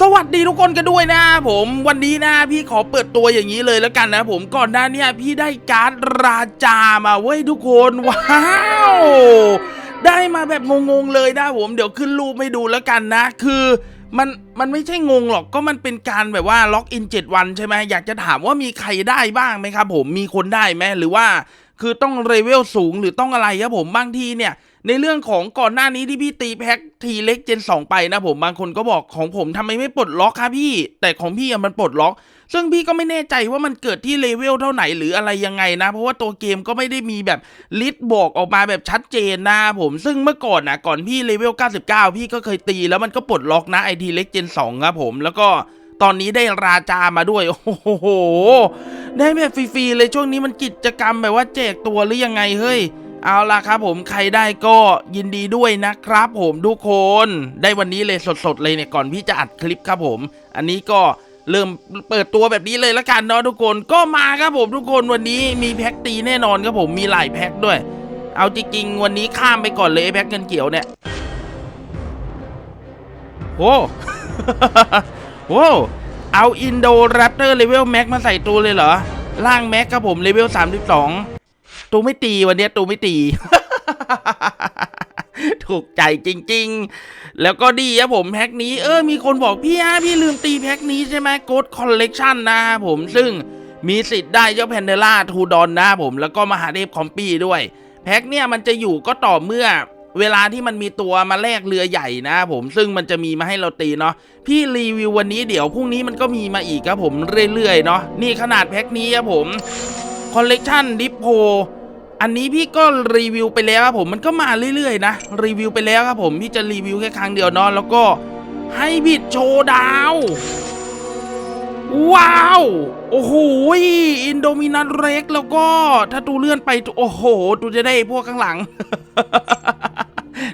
สวัสดีทุกคนกันด้วยนะผมวันนี้นะพี่ขอเปิดตัวอย่างนี้เลยแล้วกันนะผมก่อนหน้านี้พี่ได้การ์ดราจามาเว้ยทุกคนว้าวได้มาแบบงงๆเลยนะผมเดี๋ยวขึ้นรูปให้ดูแล้วกันนะ คือมันมันไม่ใช่งงหรอกก็มันเป็นการแบบว่าล็อกอิน 7 วันใช่ไหมอยากจะถามว่ามีใครได้บ้างไหมครับผมมีคนได้ไหมหรือว่า คือต้องเลเวลสูงหรือต้องอะไรครับผมบางทีเนี่ย ในเรื่องของก่อนหน้านี้ที่พี่ตีแพ็คทีเล็กเจน 2 ไปนะผมบางคนก็บอกของผมทำไมไม่ปลดล็อกครับพี่ แต่ของพี่มันปลดล็อก ซึ่งพี่ก็ไม่แน่ใจว่ามันเกิดที่เลเวลเท่าไหนหรืออะไรยังไงนะ เพราะว่าตัวเกมก็ไม่ได้มีแบบลิสต์บอกออกมาแบบชัดเจนนะผมซึ่งเมื่อก่อนนะก่อนพี่เลเวล 99 พี่ก็เคยตีแล้วมันก็ปลดล็อกนะไอทีเล็กเจน 2 ครับผมแล้วก็ตอนนี้ได้ราจามาด้วย โอ้โห ได้แบบฟรีๆเลยช่วงนี้มันกิจกรรมแบบว่าแจกตัวหรือยังไงเฮ้ย เอาล่ะครับผมใครได้ก็ยินดีด้วยนะครับผมทุกคน ได้วันนี้เลยสดๆเลยเนี่ยก่อนพี่จะอัดคลิปครับผม อันนี้ก็เริ่มเปิดตัวแบบนี้เลยละกันเนาะทุกคนก็มาครับผมทุกคนวันนี้มีแพ็กตีแน่นอนครับผมมีหลายแพ็กด้วย เอาจริงๆวันนี้ข้ามไปก่อนเลยแพ็กเงินเขียวเนี่ยโอ้โอ้เอาอินโดแรปเตอร์เลเวลแม็กมาใส่ตัวเลยเหรอล่างแม็กครับผมเลเวล32 ตูไม่ตีวันนี้ตูไม่ตี ถูกใจจริง ๆ แล้วก็ดีครับผมแพ็คนี้เออมีคนบอกพี่ฮะพี่ลืมตีแพ็คนี้ใช่ไหมโกดคอลเลกชันนะผมซึ่งมีสิทธิ์ได้เจ้าแพนเดล่าทูดอนนะผมแล้วก็มหาเทพคอมปี้ด้วย แพ็คเนี่ยมันจะอยู่ก็ต่อเมื่อเวลาที่มันมีตัวมาแลกเรือใหญ่นะผมซึ่งมันจะมีมาให้เราตีเนาะพี่รีวิววันนี้เดี๋ยวพรุ่งนี้มันก็มีมาอีกครับผมเรื่อยๆเนาะนี่ขนาดแพ็คนี้ครับผมคอลเลกชันดิปโพ อันนี้พี่ก็รีวิวไปแล้วครับผมมันก็มาเรื่อยๆนะรีวิวไปแล้วครับผมพี่จะรีวิวแค่ครั้งเดียวเนาะแล้วก็ให้บิดโชว์ดาว ว้าว โอ้โหอินโดมินันเร็กแล้วก็ถ้าตูเลื่อนไปโอ้โหตูจะได้พวกข้างหลัง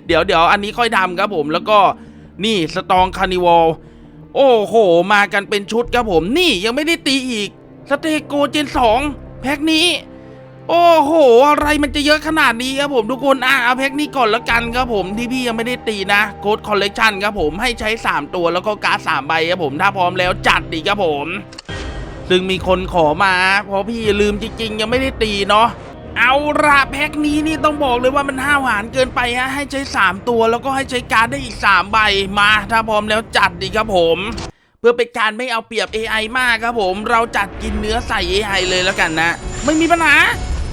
เดี๋ยวเดี๋ยวอันนี้ค่อยทำครับผมแล้วก็นี่สตองคานิวอลโอ้โห มากันเป็นชุดครับผม นี่ยังไม่ได้ตีอีก สเตโกเจน2แพ็คนี้ โอ้โห อะไรมันจะเยอะขนาดนี้ครับผมทุกคนอะเอาแพ็คนี้ก่อนและกันครับผมที่พี่ยังไม่ได้ตีนะโค้ดคอลเลกชันครับผมให้ใช้ 3 ตัวแล้วก็การ์ด3ใบครับผมถ้าพร้อมแล้วจัดดีครับผม ซึ่งมีคนขอมา เพราะพี่ลืมจริงๆ ยังไม่ได้ตีเนาะเอาละแพ็คนี้นี่ต้องบอกเลยว่ามันห้าวหาญเกินไปฮะให้ใช้ 3 ตัวแล้วก็ให้ใช้การ์ดได้อีก 3 ใบมาถ้าพร้อมแล้วจัดดีครับผมเพื่อเป็นการไม่เอาเปรียบ AI มากครับผม เราจัดกินเนื้อใส่ AI เลยแล้วกันนะ ไม่มีปัญหา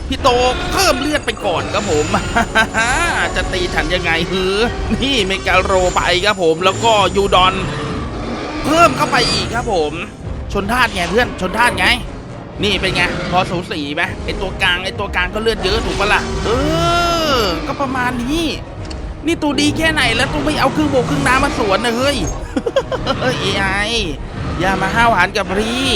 พี่โตเพิ่มเลือดไปก่อนครับผม จะตีฉันยังไงฮือ นี่เมกาโรไปครับผม แล้วก็ยูดอน เพิ่มเข้าไปอีกครับผม ชนธาตุไงเพื่อน ชนธาตุไง นี่เป็นไง พอสูสีไหมไอตัวกลางไอตัวกลางก็เลือดเยอะถูกปะล่ะ เออ ก็ประมาณนี้นี่ตัวดีแค่ไหนแล้วตัวไม่เอาครึ่งโบกครึ่งน้ำมาสวนนะเฮ้ยเฮ้ยไออย่ามาห้าวหาญกับพี่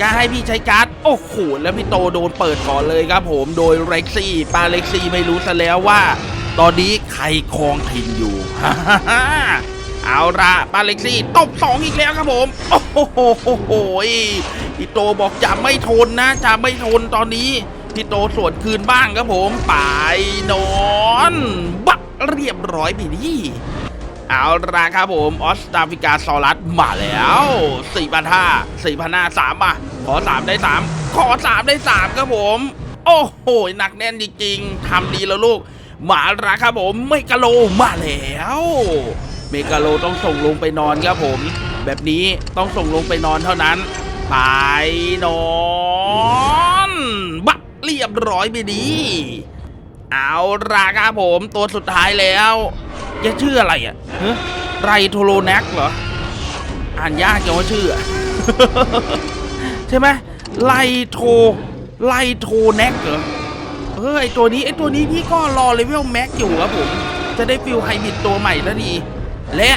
กล้าให้พี่ใช้การ์ด โอ้โห แล้วพี่โตโดนเปิดก่อนเลยครับผมโดยเร็กซี่ปาเร็กซี่ไม่รู้ซะแล้วว่า ตอนนี้ใครครองถิ่นอยู่ เอาละปาเล็กซี่ตบสองอีกแล้วครับผม โอ้โหโหพี่โตบอกจะไม่ทนนะ จะไม่ทนตอนนี้ พี่โตสวนคืนบ้างครับผม ไปนอน บักเรียบร้อยไปดิ เอาละครับผม ออสตาฟิกาซอรัสมาแล้ว4 5 0 0 4 5 0 0 3อะ ขอ3ได้3ขอ3ได้3ครับผม โอ้โห หนักแน่นจริงๆทำดีแล้วลูก มาละครับผมเมกาโลมาแล้วเมกาโลต้องส่งลงไปนอนครับผม แบบนี้ต้องส่งลงไปนอนเท่านั้น ไปนอนบักเรียบร้อยไปดี เอาละครับผมตัวสุดท้ายแล้ว ยังชื่ออะไรอะฮะไรโทโลแนกเหรอ อ่านยากจังว่าชื่อ ใช่ไหมไลโทไลโทแน็กเหรอเออไอตัวนี้ไอตัวนี้พี่ก็รอเลเวลแม็กอยู่ครับผม จะได้ฟิลไฮบริดตัวใหม่แล้วดี และ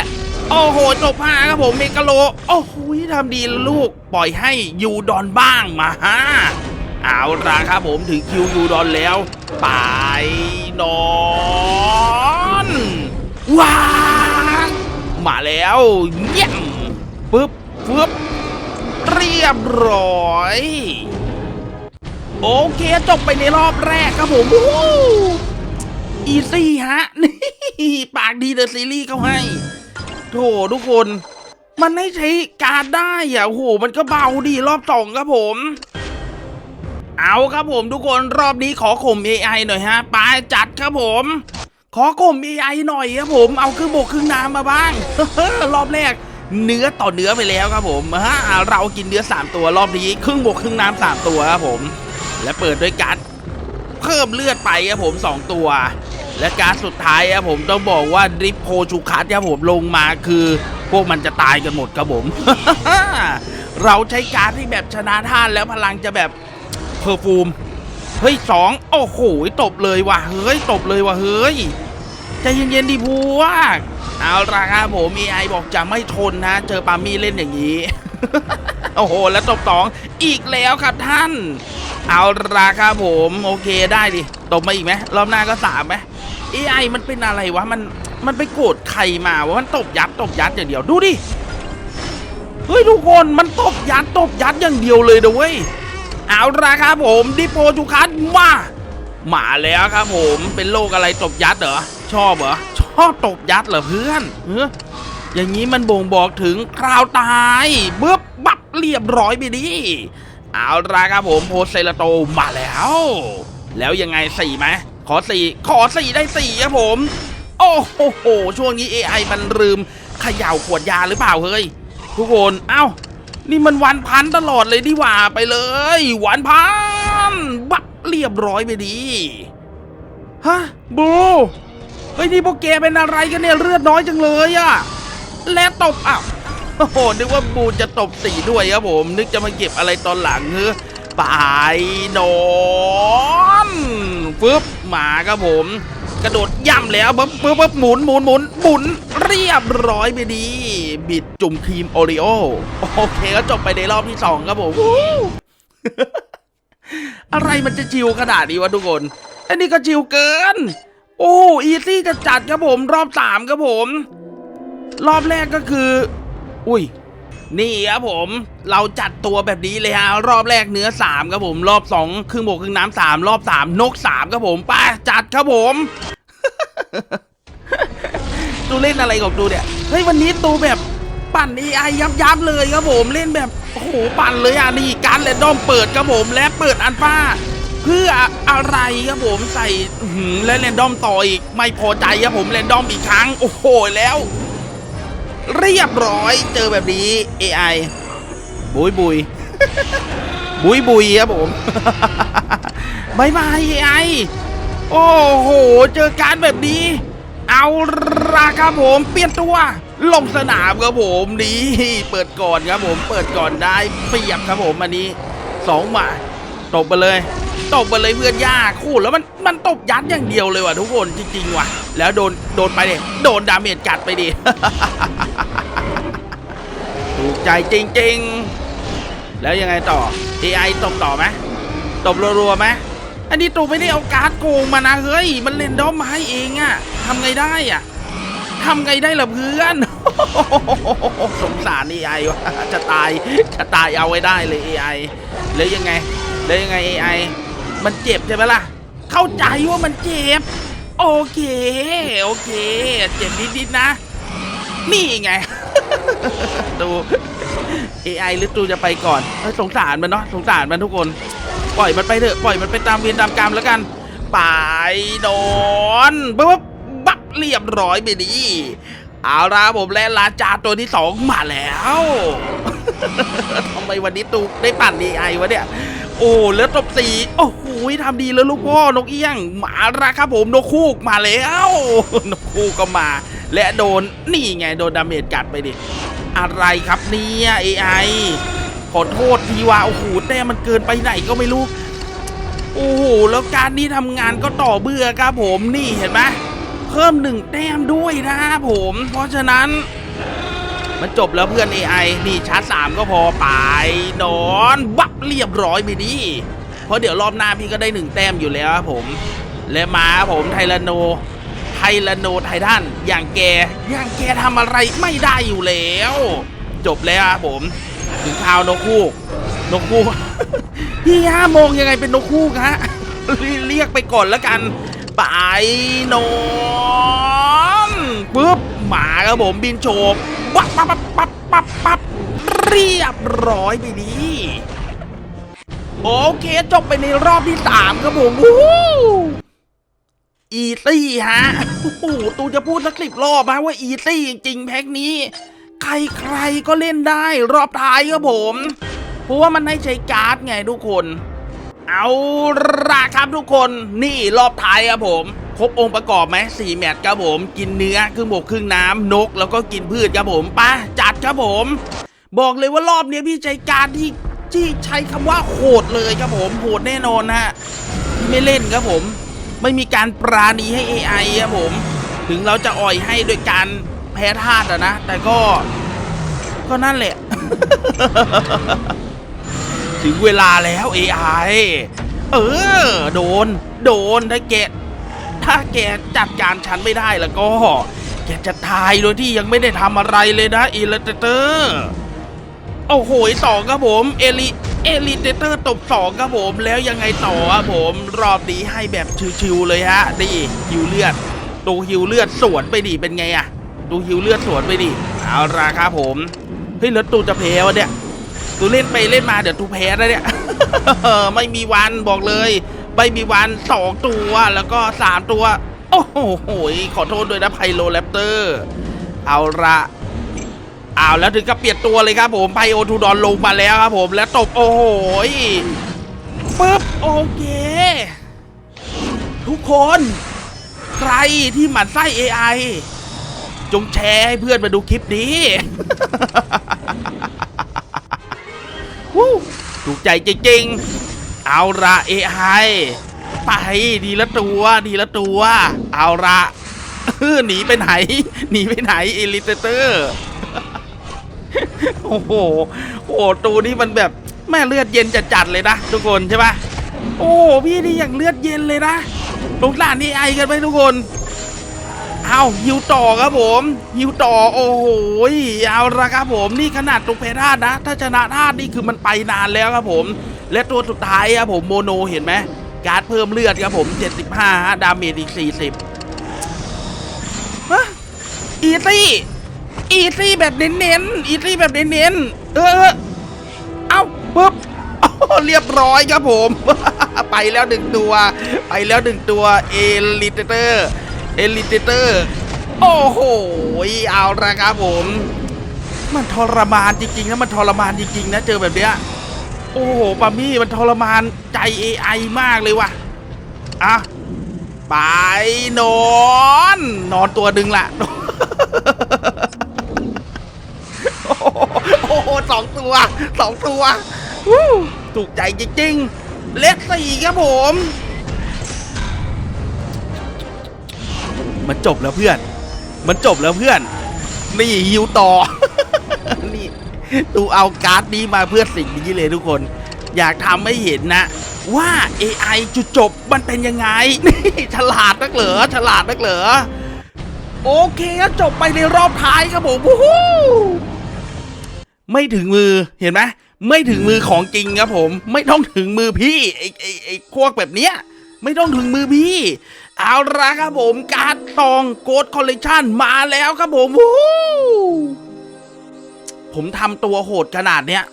โอ้โหจบห้าครับผมเมกาโล โอ้โหทำดีลูกปล่อยให้ยูดอนบ้างมาฮะเอาละครับผมถึงคิวยูดอนแล้ว ไปนอน ว้ามาแล้วเยี่ยมปึ๊บปึ๊บเรียบร้อย โอเคจบไปในรอบแรกครับผมอีซี่ฮะนี่ปากดีเดอะซีรีส์เขาให้ โถทุกคน มันให้ใช้การได้อะโหมันก็เบาดีรอบสองครับผม เอาครับผมทุกคนรอบนี้ขอข่ม AI หน่อยฮะ ไปจัดครับผม ขอข่ม AI หน่อยครับผมเอาครึ่งบกครึ่งน้ำมาบ้าง รอบแรกเนื้อต่อเนื้อไปแล้วครับผมฮะเรากินเนื้อ 3 ตัวรอบนี้ครึ่งบกครึ่งน้ำสามตัวครับผม และเปิดด้วยการดเพิ่มเลือดไปครับผม 2 ตัว และการสุดท้ายครับผมต้องบอกว่าดริปโพชูคัสครับผมลงมาคือ พวกมันจะตายกันหมดครับผม เราใช้การที่แบบชนะท่านแล้วพลังจะแบบเพอร์ฟูม เฮ้ยสองโอ้โหตบเลยว่ะเฮ้ยตบเลยว่ะเฮ้ยใจเย็นๆดีพูวกเอาละครับผม AI บอกจะไม่ทนนะ เจอปามี่เล่นอย่างนี้ โอ้โห แล้วตบสองอีกแล้วครับท่าน เอาละครับผมโอเคได้ดิตบมาอีกไหมรอบหน้าก็สามไหม AI มันเป็นอะไรวะมันมันไปโกรธใครมาวะมันตบยัดตบยัดอย่างเดียวดูดิเฮ้ยทุกคนมันตบยัดตบยัดอย่างเดียวเลยเด้เว้ย เอาละครับผมดิโปจูคัสมามาแล้วครับผมเป็นโรคอะไรตบยัดเหรอชอบเหรอชอบตบยัดเหรอเพื่อนเอออย่างนี้มันบ่งบอกถึงคราวตายเบื้บบับเรียบร้อยไปดิเอาละครับผมโพเซลโตมาแล้ว แล้วยังไงสี่ไหมขอสี่ขอสี่ได้สี่ครับผม โอ้โหช่วงนี้ AI มันลืมเขย่าขวดยาหรือเปล่าเฮ้ยทุกคนเอ้า นี่มันวันพันตลอดเลยดีว่าไปเลย วันพันบับเรียบร้อยไปดีฮะบูเฮ้ยนี่พวกแกเป็นอะไรกันเนี่ยเลือดน้อยจังเลยอะและตบอะโอ้โหนึกว่าบูจะตบสีด้วยครับผม นึกจะมาเก็บอะไรตอนหลังเฮ้อไปนอนฟึบมาครับผม กระโดดย่ำแล้วปึ๊บปึ๊บปึ๊บหมุนหมุนหมุนหมุนเรียบร้อยไปดี บิดจุ่มครีมโอริโอโอเคก็จบไปในรอบที่สองครับผมอะไรมันจะชิวขนาดนี้วะทุกคนอันนี้ก็ชิวเกิน โอ้อีซี่จะจัดครับผม รอบสามครับผม รอบแรกก็คือ อุ้ย นี่ครับผม เราจัดตัวแบบนี้เลยฮะ รอบแรกเนื้อสามครับผม รอบสองครึ่งบกครึ่งน้ำสามรอบสามนกสามครับผมไป้าจัดครับผมตูเล่นอะไรของตูเนี่ย เฮ้ย วันนี้ตูแบบปั่น AI ยับยับเลยครับผมเล่นแบบโอ้โหปั่นเลยอะนี่การแรนดอมเปิดครับผมและเปิดอันฟ้า เพื่ออะไรครับผมใส่และแรนดอมต่ออีก ไม่พอใจครับผมแรนดอมอีกครั้ง โอ้โหแล้ว เรียบร้อยเจอแบบนี้ AI บุยบุยบุยบุยครับผมบายบาย AI โอ้โห เจอการแบบนี้ เอาราครับผมเปลี่ยนตัว ลงสนามครับผมนี่เปิดก่อนครับผม เปิดก่อนได้เปรียบครับผมอันนี้สองหมา ตบไปเลย ตบไปเลยเพื่อนยากคู่แล้วมันมันตบยัดอย่างเดียวเลยว่ะทุกคนจริงๆว่ะ แล้วโดนโดนไปดิโดนดาเมจกัดไปดิถูกใจจริง ๆ แล้วยังไงต่อ AI ตบต่อไหมตบรัวๆไหมอันนี้ตูไม่ได้เอาการ์ดโกงมานะเฮ้ย มันเล่นดอมมาให้เองอะทำไงได้อะทำไงได้ล่ะเพื่อน สงสาร AI วะจะตายจะตายเอาไว้ได้เลย AI แล้วยังไง แล้ยังไง AI มันเจ็บใช่ไหมล่ะ เข้าใจว่ามันเจ็บ โอเค โอเค เจ็บนิดๆนะ นี่ไง ดู AI หรือตูจะไปก่อนอสงสารมันเนาะ สงสารมันทุกคน ปล่อยมันไปเถอะ ปล่อยมันไปตามเวรตามกรรมแล้วกัน ไปโดนปึ๊บบักเรียบร้อยไปดี เอาละผมและลาจาตัวที่สองมาแล้วทำไมวันนี้ตูได้ปั่น AI วะเนี่ย โอ้แล้วตบสีโอ้โหทำดีแล้วลูกพ่อนกเอี้ยง มาละครับผมนกคูกมาแล้วนกคูกก็มา และโดนนี่ไงโดนดาเมจกัดไปดิอะไรครับเนี่ย AI ขอโทษทีว่าโอ้โหแต้มมันเกินไปไหนก็ไม่รู้โอ้โหแล้วการนี้ทำงานก็ต่อเบื่อครับผมนี่เห็นไหมเพิ่มหนึ่งแต้มด้วยนะผม เพราะฉะนั้น มันจบแล้วเพื่อน AI นี่ชาร์จสามก็พอไปนอนบับเรียบร้อยไปดิเพราะเดี๋ยวรอบหน้าพี่ก็ได้หนึ่งแต้มอยู่แล้วครับผม และมารับผมไทแรนโน ไทแรนโนไททันอย่างแกอย่างแกทำอะไรไม่ได้อยู่แล้ว จบแล้วครับผม ถึงข่าวนกคู่นกคู่พี่ห้ามองยังไงเป็นนกคู่ฮะเรียกไปก่อนแล้วกัน ไปนอนปุ๊บหมาครับผมบินโฉบ ปั๊บปั๊บปั๊บปั๊บปับปับเรียบร้อยไปดีโอเคจบไปในรอบที่สามครับผมวู้อีซี่ฮะโอ้โหตูจะพูดสักสิบรอบฮะว่าอีซี่จริงๆแพ็กนี้ ใครๆก็เล่นได้รอบท้ายครับผม เพราะว่ามันให้ใช้การ์ดไงทุกคน เอาละครับทุกคนนี่รอบท้ายครับผม ครบองค์ประกอบไหมสี่แมตช์ครับผม กินเนื้อครึ่งบกครึ่งน้ำนก แล้วก็กินพืชครับผมป้าจัดครับผม บอกเลยว่ารอบนี้พี่ใจการที่ที่ใช้คำว่าโหดเลยครับผมโหดแน่นอนฮะไม่เล่นครับผม ไม่มีการปราณีให้ AI ครับผม ถึงเราจะอ่อยให้โดยการแพ้ธาตุนะ แต่ก็ก็นั่นแหละ ถึงเวลาแล้ว AI เออ โดน โดนถ้าแก ถ้าแกจัดการฉันไม่ได้แล้วก็ แกจะตายโดยที่ยังไม่ได้ทำอะไรเลยนะอีเลเตอร์โอ้โหสองครับผมเอลิเอลิเตอร์ตบสองครับผมแล้วยังไงต่อครับผมรอบนี้ให้แบบชิวๆเลยฮะนี่ฮิวเลือดดูฮิวเลือดสวนไปดิเป็นไงอะดูฮิวเลือดสวนไปดิเอาละครับผมเฮ้ยแล้วตูจะแพ้วะเนี่ยตูเล่นไปเล่นมาเดี๋ยวตูแพ้นะเนี่ยไม่มีวันบอกเลย ไม่มีวันสองตัวแล้วก็สามตัว โอ้โหขอโทษด้วยนะไพโลแรปเตอร์ เอาละเอาแล้วถึงกับเปลี่ยนตัวเลยครับผมไพโอทูดอนลงมาแล้วครับผมแล้วตบโอ้โหปึ๊บโอเค ทุกคน ใครที่หมั่นไส้ AI จงแชร์ให้เพื่อนมาดูคลิปนี้ถูกใจจริงๆ เอาละ AI ไปดีละตัวดีละตัว เอาละหนีไปไหนหนีไปไหนเอลิเตเตอร์โอ้โหโอ้โหตัวนี้มันแบบแม่เลือดเย็นจัดๆเลยนะทุกคนใช่ปะโอ้พี่นี่อย่างเลือดเย็นเลยนะสงสารนี่ไอกันไหมทุกคนเอาฮิวต่อครับผมฮิวต่อโอ้โหเอาละครับผมนี่ขนาดตกเพธาตุนะ ถ้าชนะธาตุนี่คือมันไปนานแล้วครับผม และตัวสุดท้ายครับผมโมโนเห็นไหมการ์ดเพิ่มเลือดครับผม 75ฮะดาเมจอีก 40ฮะอีซี่อีซี่แบบเน้นๆอีซี่แบบเน้นๆเออเออเอาปุ๊บเรียบร้อยครับผม ไปแล้วหนึ่งตัว ไปแล้วหนึ่งตัวเอลิเตอร์เอลิเตอร์โอ้โหเอาละครับผม มันทรมานจริงๆนะมันทรมานจริงๆนะเจอแบบเนี้ย โอ้โหปามี่มันทรมานใจ AI มากเลยว่ะอะไปนอน นอนตัวดึงละโอ้โหสองตัวสองตัววู้ถูกใจจริงๆ เลขสี่ครับผม มันจบแล้วเพื่อน มันจบแล้วเพื่อน นี่ฮิวต่อ ตูเอาการ์ดนี้มาเพื่อสิ่งนี้เลยทุกคน อยากทำให้เห็นนะ ว่า AI จุดจบมันเป็นยังไง นี่ฉลาดนักเหรอฉลาดนักเหรอโอเคจบไปในรอบท้ายครับผมวู้ฮู้ไม่ถึงมือเห็นไหมไม่ถึงมือของจริงครับผม ไม่ต้องถึงมือพี่ไอ้ไอ้ไอ้พวกแบบเนี้ยไม่ต้องถึงมือพี่ เอาละครับผมการ์ดตองโกดคอลเลกชันมาแล้วครับผมวู้ฮู้ ผมทำตัวโหดขนาดเนี้ย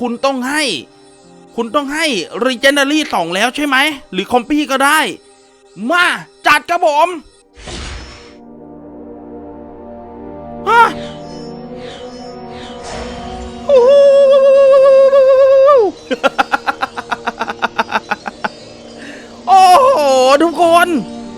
คุณต้องให้ คุณต้องให้ r e g e n d a r y 2แล้วใช่ไหม หรือคอมปี้ก็ได้ มา จัดครับผมฮะโอ้โห ทุกคน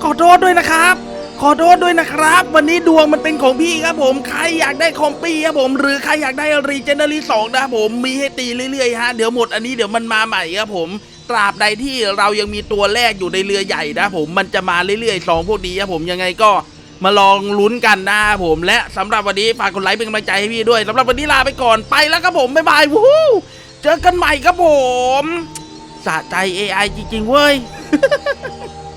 ขอโทษด้วยนะครับ ขอโทษด้วยนะครับ วันนี้ดวงมันเป็นของพี่ครับผม ใครอยากได้คอมปี้ครับผม หรือใครอยากได้รีเจนเนอรี่สองนะครับผม มีให้ตีเรื่อยๆฮะ เดี๋ยวหมดอันนี้เดี๋ยวมันมาใหม่ครับผม ตราบใดที่เรายังมีตัวแรกอยู่ในเรือใหญ่นะผม มันจะมาเรื่อยๆสองพวกนี้ครับผม ยังไงก็มาลองลุ้นกันนะครับผม และสำหรับวันนี้ฝากกดไลค์เป็นกำลังใจให้พี่ด้วยสำหรับวันนี้ลาไปก่อน ไปแล้วครับผม บ๊ายบาย วู้เจอกันใหม่ครับผม สะใจ AI จริงๆเว้ย